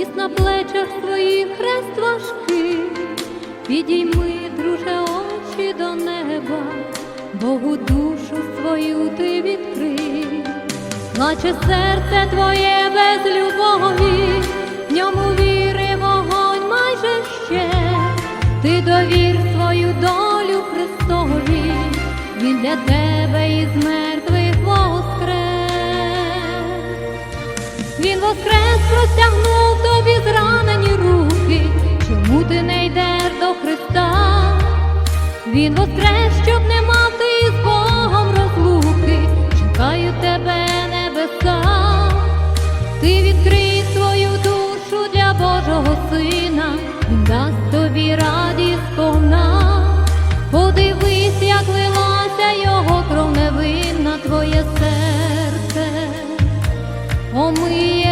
Ніс на плечах своїх хрест важкий. Підійми, друже, очі до неба, Богу душу свою ти відкрий. Плаче серце твоє без любові, в ньому віри вогонь майже ще. Ти довір свою долю Христові, Він для тебе із мертвих воскрес. Він воскрес Він воскрес, щоб не мати із Богом розлуки, чекаю тебе небеса, ти відкрий свою душу для Божого Сина, Він дасть тобі радість сповна. Подивись, як лилася його кров невинна твоє серце, омиє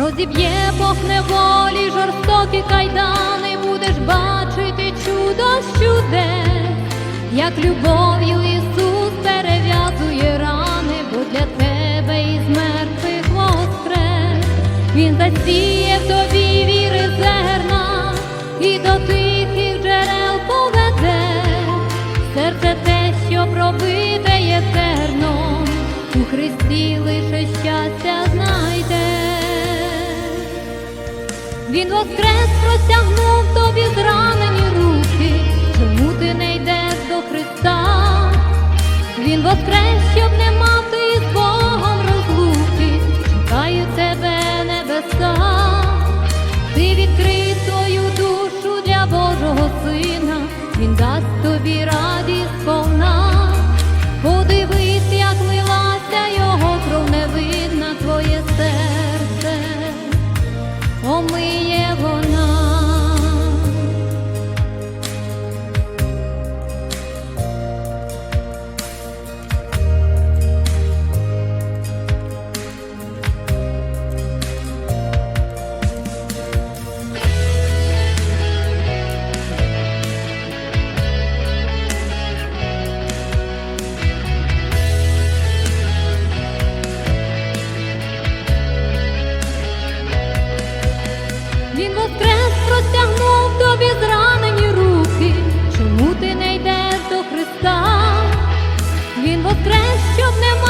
Розіб'є Бог неволі, жорстокі кайдани, будеш бачити чудо чудес, як любов'ю Ісус Він воскрес простягнув тобі зранені руки, чому ти не йдеш до Христа? Він воскрес, щоб не мати з Богом розлуки, чекаю тебе небеса, ти відкрий свою душу для Божого Сина, Він дасть тобі радість повна. Подивись, як лилася його кров невинна твоє серце. Омиє Він воскрес простягнув тобі зранені руки, чому ти не йдеш до Христа? Він воскрес, щоб не